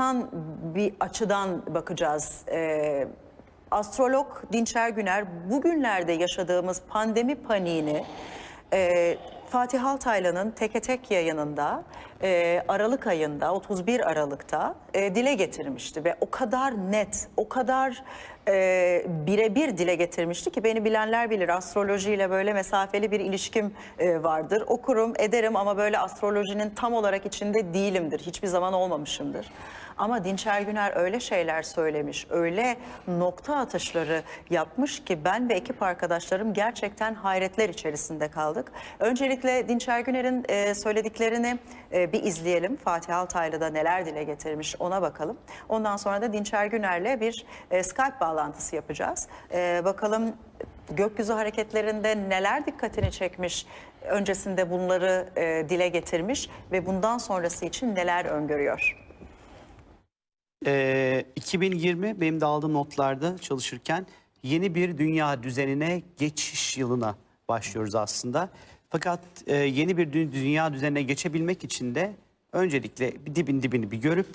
enteresan bir açıdan bakacağız. Ee, astrolog Dinçer Güner bugünlerde yaşadığımız pandemi paniğini e, Fatih Altaylı'nın Teke Tek yayınında e, Aralık ayında 31 Aralık'ta e, dile getirmişti ve o kadar net, o kadar e, birebir dile getirmişti ki beni bilenler bilir astrolojiyle böyle mesafeli bir ilişkim e, vardır. Okurum, ederim ama böyle astrolojinin tam olarak içinde değilimdir. Hiçbir zaman olmamışımdır. Ama Dinçer Güner öyle şeyler söylemiş, öyle nokta atışları yapmış ki ben ve ekip arkadaşlarım gerçekten hayretler içerisinde kaldık. Öncelikle Dinçer Güner'in e, söylediklerini e, bir izleyelim. Fatih Altaylı'da neler dile getirmiş ona bakalım. Ondan sonra da Dinçer Güner'le bir e, Skype bağlantısı yapacağız. E, bakalım gökyüzü hareketlerinde neler dikkatini çekmiş, öncesinde bunları e, dile getirmiş ve bundan sonrası için neler öngörüyor? Ee, 2020 benim de aldığım notlarda çalışırken yeni bir dünya düzenine geçiş yılına başlıyoruz aslında. Fakat e, yeni bir dü- dünya düzenine geçebilmek için de öncelikle bir dibin dibini bir görüp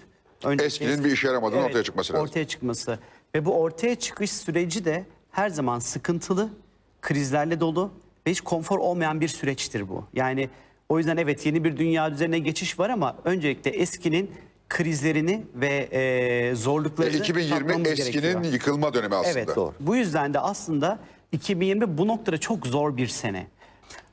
öncelikle Eskinin bir işe yaramadığının ortaya çıkması lazım. Ortaya çıkması ve bu ortaya çıkış süreci de her zaman sıkıntılı, krizlerle dolu ve hiç konfor olmayan bir süreçtir bu. Yani o yüzden evet yeni bir dünya düzenine geçiş var ama öncelikle eskinin krizlerini ve e, zorluklarını 2020 tatmamız eskinin gerekiyor. yıkılma dönemi aslında. Evet doğru. Bu yüzden de aslında 2020 bu noktada çok zor bir sene.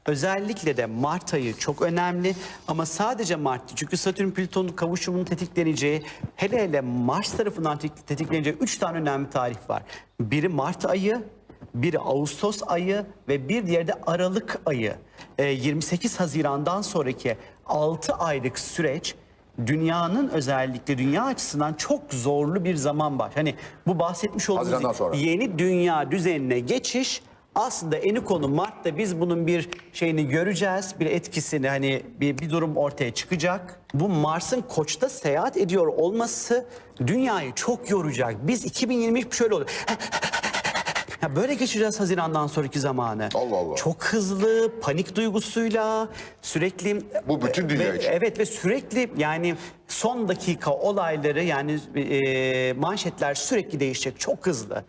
Özellikle de Mart ayı çok önemli ama sadece Mart değil. Çünkü Satürn Plüton kavuşumunun tetikleneceği hele hele Mars tarafından tetik- tetikleneceği 3 tane önemli tarih var. Biri Mart ayı, biri Ağustos ayı ve bir diğeri de Aralık ayı. Ee, 28 Haziran'dan sonraki 6 aylık süreç dünyanın özellikle dünya açısından çok zorlu bir zaman var. Hani bu bahsetmiş Haziran'dan olduğumuz yeni dünya düzenine geçiş aslında eni konu Mart'ta biz bunun bir şeyini göreceğiz. Bir etkisini hani bir, bir durum ortaya çıkacak. Bu Mars'ın koçta seyahat ediyor olması dünyayı çok yoracak. Biz 2023 şöyle olur. Ya böyle geçeceğiz Haziran'dan sonraki zamanı. Allah Allah. Çok hızlı, panik duygusuyla, sürekli... Bu bütün dünya Ve- için. Evet ve sürekli yani son dakika olayları yani e, manşetler sürekli değişecek çok hızlı.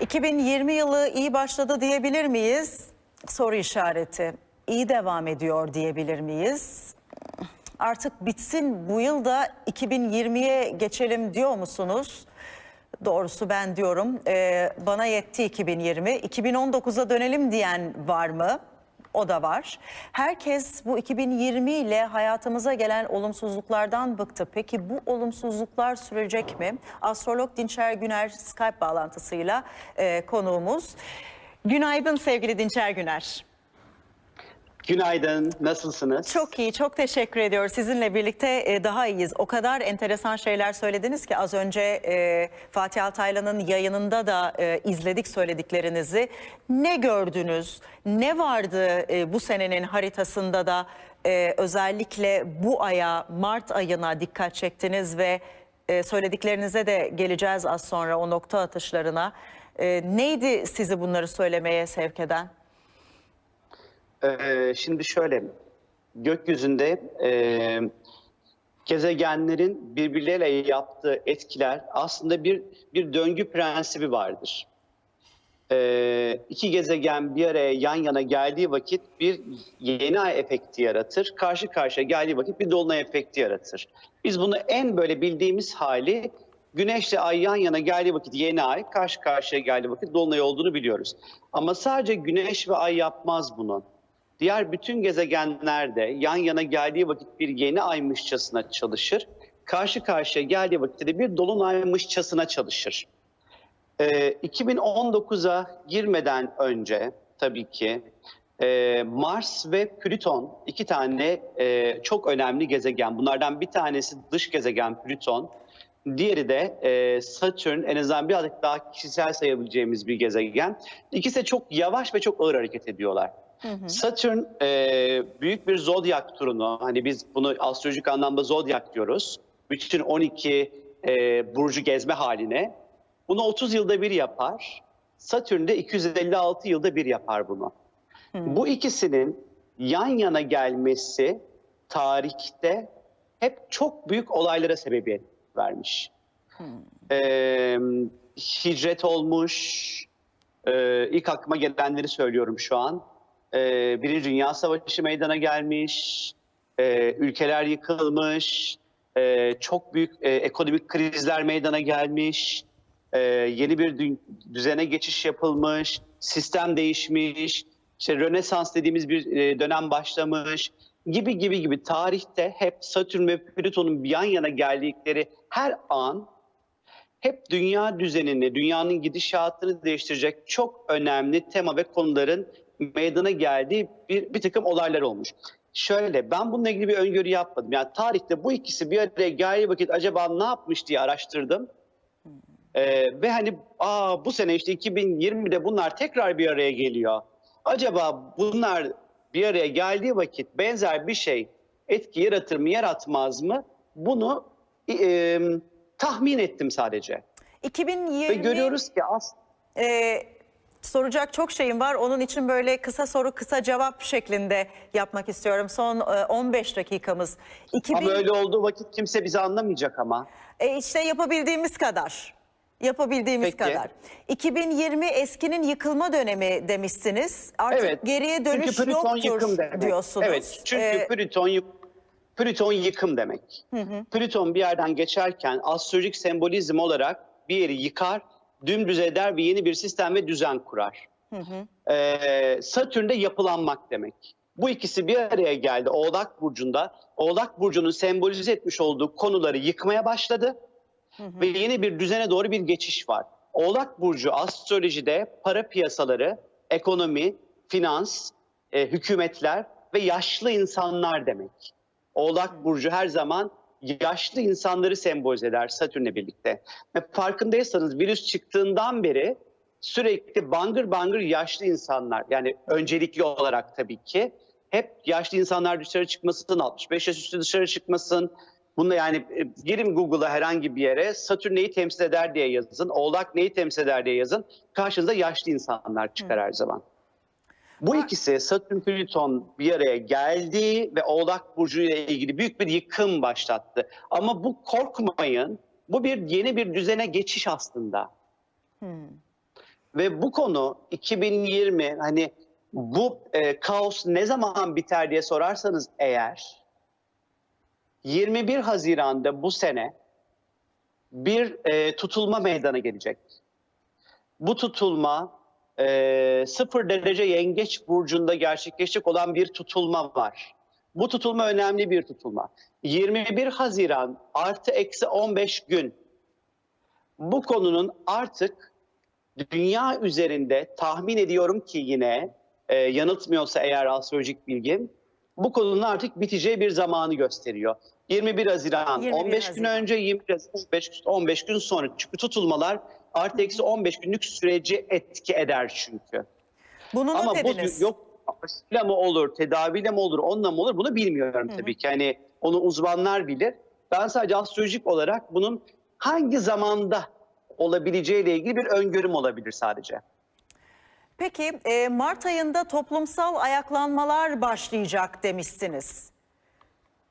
2020 yılı iyi başladı diyebilir miyiz? Soru işareti. İyi devam ediyor diyebilir miyiz? Artık bitsin bu yıl da 2020'ye geçelim diyor musunuz? Doğrusu ben diyorum. Ee, bana yetti 2020. 2019'a dönelim diyen var mı? O da var. Herkes bu 2020 ile hayatımıza gelen olumsuzluklardan bıktı. Peki bu olumsuzluklar sürecek mi? Astrolog Dinçer Güner Skype bağlantısıyla e, konuğumuz. Günaydın sevgili Dinçer Güner. Günaydın, nasılsınız? Çok iyi, çok teşekkür ediyoruz. Sizinle birlikte e, daha iyiyiz. O kadar enteresan şeyler söylediniz ki az önce e, Fatih Altaylı'nın yayınında da e, izledik söylediklerinizi. Ne gördünüz? Ne vardı bu senenin haritasında da özellikle bu aya, Mart ayına dikkat çektiniz ve söylediklerinize de geleceğiz az sonra o nokta atışlarına. Neydi sizi bunları söylemeye sevk eden? Ee, şimdi şöyle, gökyüzünde e, gezegenlerin birbirleriyle yaptığı etkiler aslında bir bir döngü prensibi vardır. Ee, iki gezegen bir araya yan yana geldiği vakit bir yeni ay efekti yaratır. Karşı karşıya geldiği vakit bir dolunay efekti yaratır. Biz bunu en böyle bildiğimiz hali Güneşle ay yan yana geldiği vakit yeni ay, karşı karşıya geldiği vakit dolunay olduğunu biliyoruz. Ama sadece güneş ve ay yapmaz bunu. Diğer bütün gezegenler de yan yana geldiği vakit bir yeni aymışçasına çalışır. Karşı karşıya geldiği vakitte de bir dolunaymışçasına çalışır. Ee, 2019'a girmeden önce tabii ki e, Mars ve Plüton iki tane e, çok önemli gezegen. Bunlardan bir tanesi dış gezegen Plüton. Diğeri de e, Satürn en azından birazcık daha kişisel sayabileceğimiz bir gezegen. İkisi de çok yavaş ve çok ağır hareket ediyorlar. Satürn e, büyük bir zodyak turunu, hani biz bunu astrolojik anlamda zodyak diyoruz. Bütün 12 e, burcu gezme haline. Bunu 30 yılda bir yapar. Satürn de 256 yılda bir yapar bunu. Bu ikisinin yan yana gelmesi tarihte hep çok büyük olaylara sebebiyet vermiş. Ee, hicret olmuş, ee, ilk aklıma gelenleri söylüyorum şu an. Ee, Birinci Dünya Savaşı meydana gelmiş, ee, ülkeler yıkılmış, ee, çok büyük ee, ekonomik krizler meydana gelmiş, ee, yeni bir dü- düzene geçiş yapılmış, sistem değişmiş, işte Rönesans dediğimiz bir ee, dönem başlamış. Gibi gibi gibi. Tarihte hep Satürn ve Plüton'un yan yana geldikleri her an hep dünya düzenini, dünyanın gidişatını değiştirecek çok önemli tema ve konuların meydana geldiği bir, bir takım olaylar olmuş. Şöyle ben bununla ilgili bir öngörü yapmadım. Yani tarihte bu ikisi bir araya geldiği vakit acaba ne yapmış diye araştırdım. Ee, ve hani aa bu sene işte 2020'de bunlar tekrar bir araya geliyor. Acaba bunlar bir araya geldiği vakit benzer bir şey etki yaratır mı yaratmaz mı? Bunu e, tahmin ettim sadece. 2020 Ve görüyoruz ki aslında e, soracak çok şeyim var. Onun için böyle kısa soru kısa cevap şeklinde yapmak istiyorum. Son e, 15 dakikamız. 2000 ama öyle olduğu vakit kimse bizi anlamayacak ama. E işte yapabildiğimiz kadar. Yapabildiğimiz Peki. kadar. 2020 eskinin yıkılma dönemi demişsiniz. Artık Evet. geriye dönüş Çünkü Plüton yoktur yıkım demek. diyorsunuz. Evet. Çünkü Ee, Plüton yık- Plüton yıkım demek. Plüton bir yerden geçerken astrolojik sembolizm olarak bir yeri yıkar, dümdüz eder ve yeni bir sistem ve düzen kurar. Ee, Satürn de yapılanmak demek. Bu ikisi bir araya geldi Oğlak Burcu'nda. Oğlak Burcu'nun sembolize etmiş olduğu konuları yıkmaya başladı. Ve yeni bir düzene doğru bir geçiş var. Oğlak Burcu astrolojide para piyasaları, ekonomi, finans, e, hükümetler ve yaşlı insanlar demek. Oğlak Burcu her zaman yaşlı insanları sembolize eder Satürn'le birlikte. Ve farkındaysanız virüs çıktığından beri sürekli bangır bangır yaşlı insanlar yani öncelikli olarak tabii ki hep yaşlı insanlar dışarı çıkmasın, 65 yaş üstü dışarı çıkmasın. Bunda yani e, girin Google'a herhangi bir yere Satürn neyi temsil eder diye yazın, Oğlak neyi temsil eder diye yazın. Karşınıza yaşlı insanlar çıkar her zaman. Bu ikisi Satürn Plüton bir araya geldi ve Oğlak Burcu ile ilgili büyük bir yıkım başlattı. Ama bu korkmayın. Bu bir yeni bir düzene geçiş aslında. Ve bu konu 2020 hani bu e, kaos ne zaman biter diye sorarsanız eğer 21 Haziran'da bu sene bir e, tutulma meydana gelecek. Bu tutulma e, sıfır derece yengeç burcunda gerçekleşecek olan bir tutulma var. Bu tutulma önemli bir tutulma. 21 Haziran artı eksi 15 gün bu konunun artık dünya üzerinde tahmin ediyorum ki yine e, yanıltmıyorsa eğer astrolojik bilgim bu konunun artık biteceği bir zamanı gösteriyor. 21 Haziran 21 15 gün Haziran. önce 21 Haziran 15, 15 gün sonra çünkü tutulmalar artı eksi 15 günlük süreci etki eder çünkü. bunu Ama bu yok aşıyla mı olur, tedaviyle mi olur, onunla mı olur bunu bilmiyorum tabii ki. Hani onu uzmanlar bilir. Ben sadece astrolojik olarak bunun hangi zamanda olabileceğiyle ilgili bir öngörüm olabilir sadece. Peki e, Mart ayında toplumsal ayaklanmalar başlayacak demişsiniz.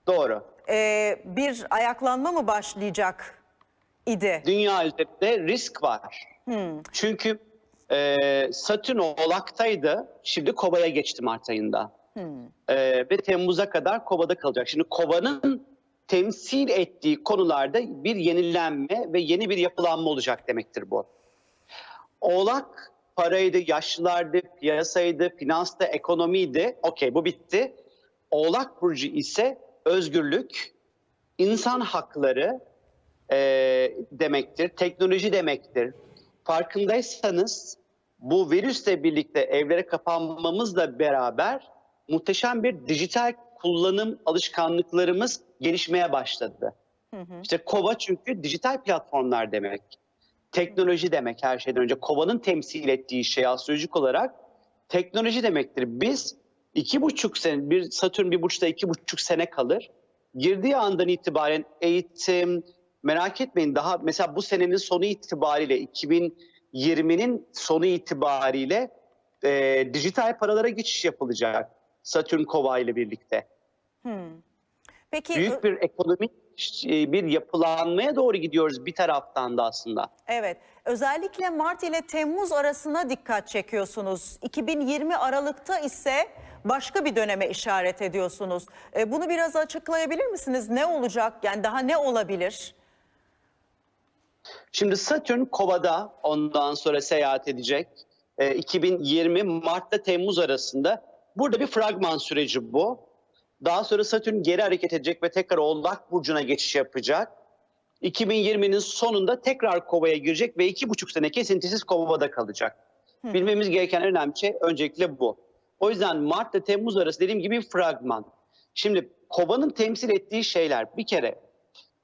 Doğru. E, bir ayaklanma mı başlayacak idi? Dünya üzerinde risk var. Çünkü e, Satürn Oğlak'taydı. Şimdi Kova'ya geçti Mart ayında. E, ve Temmuz'a kadar Kova'da kalacak. Şimdi Kova'nın temsil ettiği konularda bir yenilenme ve yeni bir yapılanma olacak demektir bu. Oğlak paraydı, yaşlılardı, piyasaydı, finansta, ekonomiydi. Okey bu bitti. Oğlak Burcu ise özgürlük, insan hakları e, demektir, teknoloji demektir. Farkındaysanız bu virüsle birlikte evlere kapanmamızla beraber muhteşem bir dijital kullanım alışkanlıklarımız gelişmeye başladı. İşte kova çünkü dijital platformlar demek. Teknoloji demek her şeyden önce. Kovanın temsil ettiği şey astrolojik olarak teknoloji demektir. Biz iki buçuk sene, bir Satürn bir buçukta iki buçuk sene kalır. Girdiği andan itibaren eğitim, merak etmeyin daha mesela bu senenin sonu itibariyle 2020'nin sonu itibariyle e, dijital paralara geçiş yapılacak Satürn Kova ile birlikte. Peki Büyük bir ekonomik e, bir yapılanmaya doğru gidiyoruz bir taraftan da aslında. Evet, özellikle Mart ile Temmuz arasına dikkat çekiyorsunuz. 2020 Aralık'ta ise başka bir döneme işaret ediyorsunuz. E, Bunu biraz açıklayabilir misiniz? Ne olacak? Yani daha ne olabilir? Şimdi Satürn Kova'da ondan sonra seyahat edecek. Ee, 2020 Mart'ta Temmuz arasında. Burada bir fragman süreci bu. Daha sonra Satürn geri hareket edecek ve tekrar Oğlak Burcu'na geçiş yapacak. 2020'nin sonunda tekrar Kova'ya girecek ve iki buçuk sene kesintisiz Kova'da kalacak. Bilmemiz gereken en önemli şey öncelikle bu. O yüzden Mart ile Temmuz arası dediğim gibi fragman. Şimdi Kova'nın temsil ettiği şeyler bir kere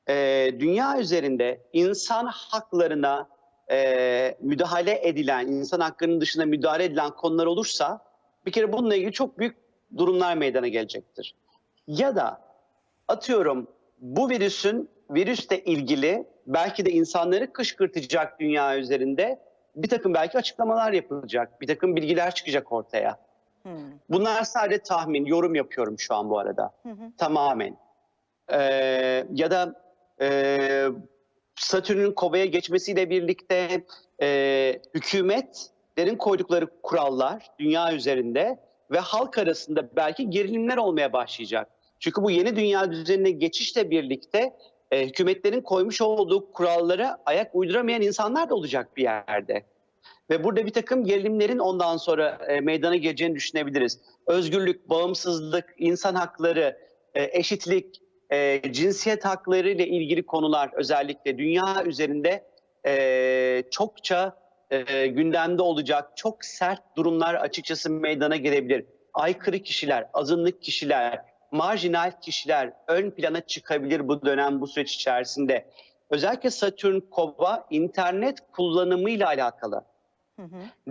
e, dünya üzerinde insan haklarına e, müdahale edilen, insan haklarının dışında müdahale edilen konular olursa bir kere bununla ilgili çok büyük durumlar meydana gelecektir. Ya da atıyorum bu virüsün virüsle ilgili belki de insanları kışkırtacak dünya üzerinde bir takım belki açıklamalar yapılacak, bir takım bilgiler çıkacak ortaya. Bunlar sadece tahmin, yorum yapıyorum şu an bu arada. Tamamen. Ee, ya da e, Satürn'ün Kova'ya geçmesiyle birlikte e, hükümetlerin koydukları kurallar dünya üzerinde ve halk arasında belki gerilimler olmaya başlayacak. Çünkü bu yeni dünya düzenine geçişle birlikte e, hükümetlerin koymuş olduğu kurallara ayak uyduramayan insanlar da olacak bir yerde. Ve burada bir takım gerilimlerin ondan sonra e, meydana geleceğini düşünebiliriz. Özgürlük, bağımsızlık, insan hakları, e, eşitlik, e, cinsiyet hakları ile ilgili konular özellikle dünya üzerinde e, çokça e, gündemde olacak çok sert durumlar açıkçası meydana gelebilir. Aykırı kişiler, azınlık kişiler, marjinal kişiler ön plana çıkabilir bu dönem, bu süreç içerisinde. Özellikle Satürn Kova internet kullanımıyla alakalı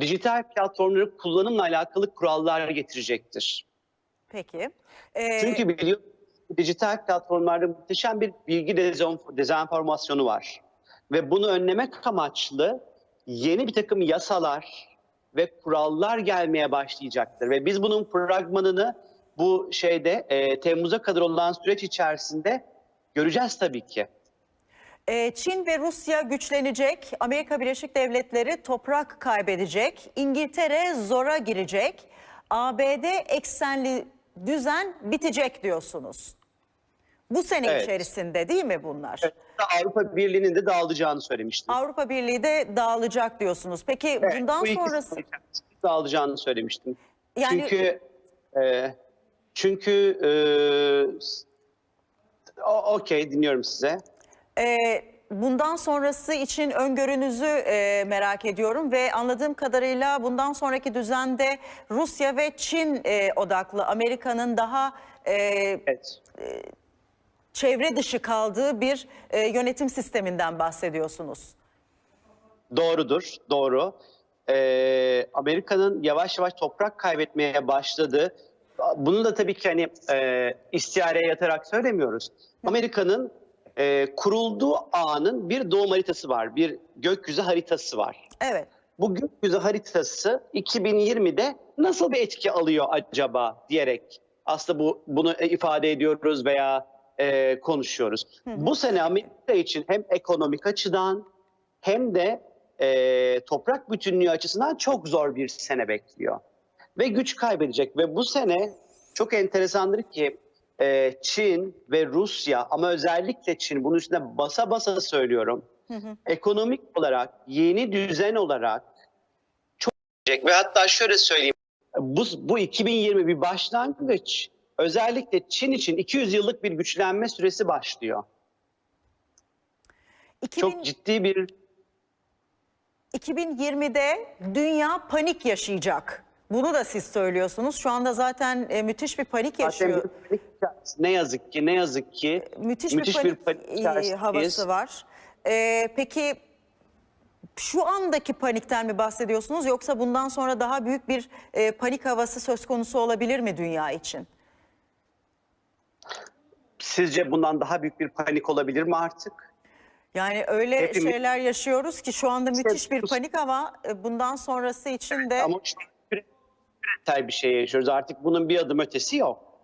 dijital platformları kullanımla alakalı kurallar getirecektir. Peki. Ee, Çünkü biliyor dijital platformlarda muhteşem bir bilgi dezenformasyonu var. Ve bunu önlemek amaçlı yeni bir takım yasalar ve kurallar gelmeye başlayacaktır. Ve biz bunun fragmanını bu şeyde e, Temmuz'a kadar olan süreç içerisinde göreceğiz tabii ki. e, Çin ve Rusya güçlenecek, Amerika Birleşik Devletleri toprak kaybedecek, İngiltere zora girecek, ABD eksenli düzen bitecek diyorsunuz. Bu sene Evet. içerisinde değil mi bunlar? Avrupa Birliği'nin de dağılacağını söylemiştim. Avrupa Birliği de dağılacak diyorsunuz. Peki Evet, bundan bu sonrası dağılacağını söylemiştim. Yani- çünkü e, çünkü e, okey dinliyorum size. Ee, bundan sonrası için öngörünüzü e, merak ediyorum ve anladığım kadarıyla bundan sonraki düzende Rusya ve Çin e, odaklı Amerika'nın daha e, Evet. çevre dışı kaldığı bir e, yönetim sisteminden bahsediyorsunuz. Doğrudur, doğru. Ee, Amerika'nın yavaş yavaş toprak kaybetmeye başladı. Bunu da tabii ki hani e, istihareye yatarak söylemiyoruz. Amerika'nın e, kurulduğu anın bir doğum haritası var, bir gökyüzü haritası var. Evet. Bu gökyüzü haritası 2020'de nasıl bir etki alıyor acaba diyerek aslında bu bunu ifade ediyoruz veya e, konuşuyoruz. Bu sene Amerika için hem ekonomik açıdan hem de e, toprak bütünlüğü açısından çok zor bir sene bekliyor. Ve güç kaybedecek ve bu sene çok enteresandır ki e, Çin ve Rusya ama özellikle Çin bunun üstüne basa basa söylüyorum. Ekonomik olarak yeni düzen olarak çok ve hatta şöyle söyleyeyim bu, bu 2020 bir başlangıç özellikle Çin için 200 yıllık bir güçlenme süresi başlıyor. 2000 Çok ciddi bir 2020'de dünya panik yaşayacak. Bunu da siz söylüyorsunuz. Şu anda zaten e, müthiş bir panik zaten yaşıyor. bir panik içerisinde- ne yazık ki ne yazık ki müthiş, müthiş bir bir panik, panik e, içerisindeyiz. havası var. Ee, peki şu andaki panikten mi bahsediyorsunuz yoksa bundan sonra daha büyük bir e, panik havası söz konusu olabilir mi dünya için? Sizce bundan daha büyük bir panik olabilir mi artık? Yani öyle Hepimiz- şeyler yaşıyoruz ki şu anda müthiş bir panik ama e, bundan sonrası için de Ama işte küresel bir şey yaşıyoruz. Artık bunun bir adım ötesi yok.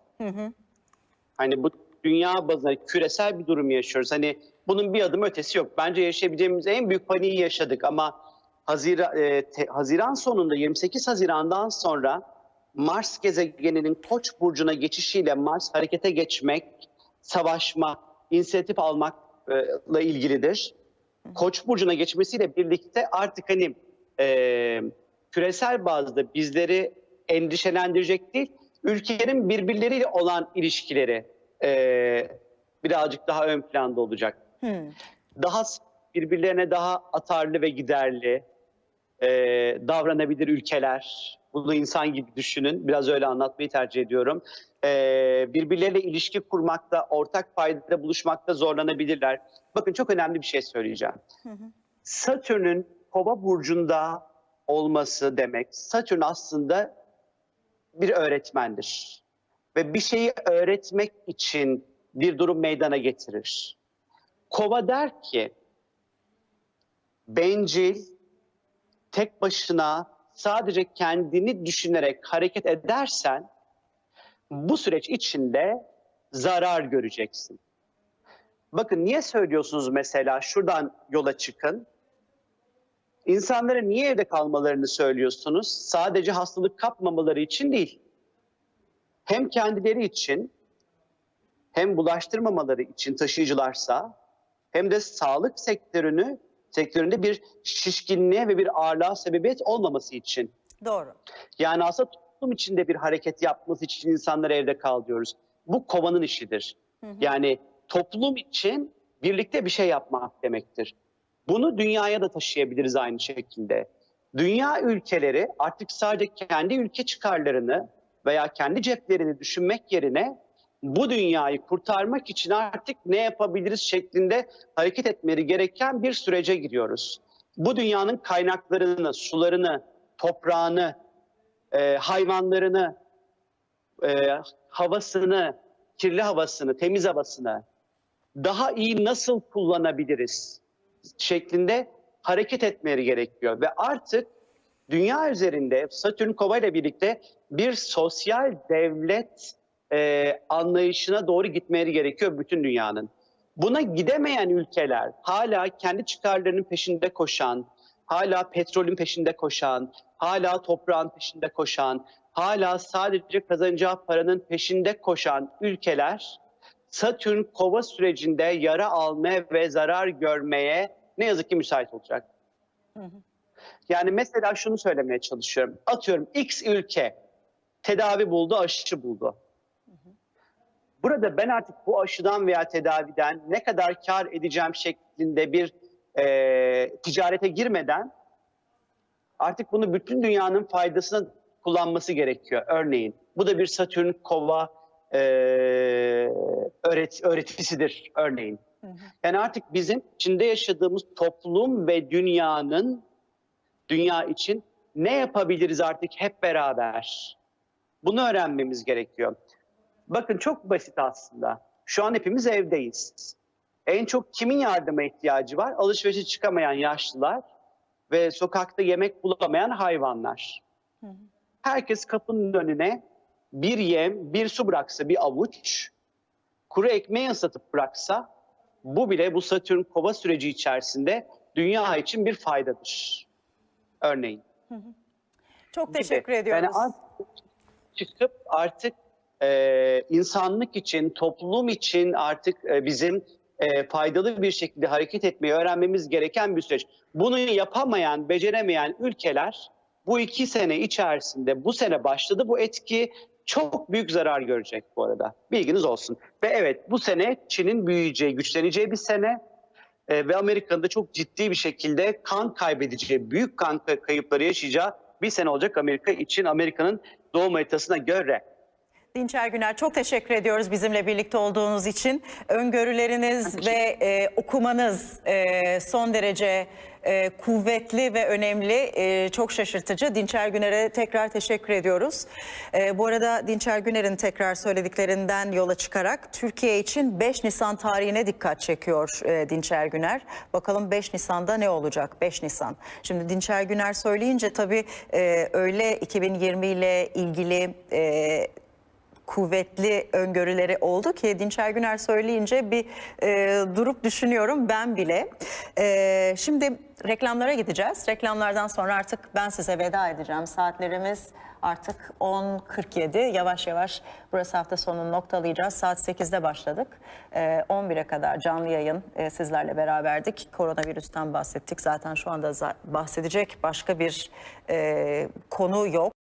Hani bu dünya bazında küresel bir durum yaşıyoruz. Hani bunun bir adım ötesi yok. Bence yaşayabileceğimiz en büyük paniği yaşadık ama Haziran, e, te- Haziran sonunda 28 Haziran'dan sonra Mars gezegeninin Koç burcuna geçişiyle Mars harekete geçmek, savaşma, inisiyatif almakla ilgilidir. Koç burcuna geçmesiyle birlikte artık hani e, küresel bazda bizleri endişelendirecek değil, ülkelerin birbirleriyle olan ilişkileri e, birazcık daha ön planda olacak. Daha s- birbirlerine daha atarlı ve giderli e, davranabilir ülkeler. Bunu insan gibi düşünün. Biraz öyle anlatmayı tercih ediyorum. E, birbirleriyle ilişki kurmakta, ortak paydada buluşmakta zorlanabilirler. Bakın çok önemli bir şey söyleyeceğim. Satürn'ün Kova burcunda olması demek, Satürn aslında bir öğretmendir. Ve bir şeyi öğretmek için bir durum meydana getirir. Kova der ki, bencil, tek başına sadece kendini düşünerek hareket edersen bu süreç içinde zarar göreceksin. Bakın niye söylüyorsunuz mesela şuradan yola çıkın. İnsanlara niye evde kalmalarını söylüyorsunuz? Sadece hastalık kapmamaları için değil. Hem kendileri için hem bulaştırmamaları için taşıyıcılarsa hem de sağlık sektörünü sektöründe bir şişkinliğe ve bir ağırlığa sebebiyet olmaması için. Doğru. Yani aslında toplum içinde bir hareket yapması için insanları evde kal diyoruz. Bu kovanın işidir. Yani toplum için birlikte bir şey yapmak demektir. Bunu dünyaya da taşıyabiliriz aynı şekilde. Dünya ülkeleri artık sadece kendi ülke çıkarlarını veya kendi ceplerini düşünmek yerine bu dünyayı kurtarmak için artık ne yapabiliriz şeklinde hareket etmeleri gereken bir sürece giriyoruz. Bu dünyanın kaynaklarını, sularını, toprağını, e, hayvanlarını, e, havasını, kirli havasını, temiz havasını daha iyi nasıl kullanabiliriz şeklinde hareket etmeleri gerekiyor. Ve artık dünya üzerinde Satürn Kova ile birlikte bir sosyal devlet e, anlayışına doğru gitmeleri gerekiyor bütün dünyanın. Buna gidemeyen ülkeler hala kendi çıkarlarının peşinde koşan, hala petrolün peşinde koşan, hala toprağın peşinde koşan, hala sadece kazanacağı paranın peşinde koşan ülkeler Satürn kova sürecinde yara almaya ve zarar görmeye ne yazık ki müsait olacak. Yani mesela şunu söylemeye çalışıyorum. Atıyorum X ülke tedavi buldu, aşı buldu. Burada ben artık bu aşıdan veya tedaviden ne kadar kar edeceğim şeklinde bir e, ticarete girmeden artık bunu bütün dünyanın faydasına kullanması gerekiyor. Örneğin bu da bir Satürn kova e, öğret, öğretisidir örneğin. Yani artık bizim içinde yaşadığımız toplum ve dünyanın dünya için ne yapabiliriz artık hep beraber? Bunu öğrenmemiz gerekiyor. Bakın çok basit aslında. Şu an hepimiz evdeyiz. En çok kimin yardıma ihtiyacı var? Alışverişe çıkamayan yaşlılar ve sokakta yemek bulamayan hayvanlar. Herkes kapının önüne bir yem, bir su bıraksa, bir avuç, kuru ekmeği ıslatıp bıraksa bu bile bu Satürn kova süreci içerisinde dünya için bir faydadır. Örneğin. Çok gibi. teşekkür ediyoruz. Yani artık çıkıp artık e, insanlık için, toplum için artık e, bizim e, faydalı bir şekilde hareket etmeyi öğrenmemiz gereken bir süreç. Bunu yapamayan, beceremeyen ülkeler bu iki sene içerisinde, bu sene başladı bu etki çok büyük zarar görecek bu arada. Bilginiz olsun. Ve evet bu sene Çin'in büyüyeceği, güçleneceği bir sene e, ve Amerika'nın da çok ciddi bir şekilde kan kaybedeceği, büyük kan kay- kayıpları yaşayacağı bir sene olacak Amerika için Amerika'nın doğum haritasına göre. Dinçer Güner çok teşekkür ediyoruz bizimle birlikte olduğunuz için. Öngörüleriniz ve e, okumanız e, son derece e, kuvvetli ve önemli, e, çok şaşırtıcı. Dinçer Güner'e tekrar teşekkür ediyoruz. E, bu arada Dinçer Güner'in tekrar söylediklerinden yola çıkarak Türkiye için 5 Nisan tarihine dikkat çekiyor e, Dinçer Güner. Bakalım 5 Nisan'da ne olacak 5 Nisan? Şimdi Dinçer Güner söyleyince tabii e, öyle 2020 ile ilgili... E, kuvvetli öngörüleri oldu ki Dinçer Güner söyleyince bir e, durup düşünüyorum ben bile. E, şimdi reklamlara gideceğiz. Reklamlardan sonra artık ben size veda edeceğim. Saatlerimiz artık 10.47 yavaş yavaş burası hafta sonunu noktalayacağız. Saat 8'de başladık. E, 11'e kadar canlı yayın e, sizlerle beraberdik. Koronavirüsten bahsettik. Zaten şu anda bahsedecek başka bir e, konu yok.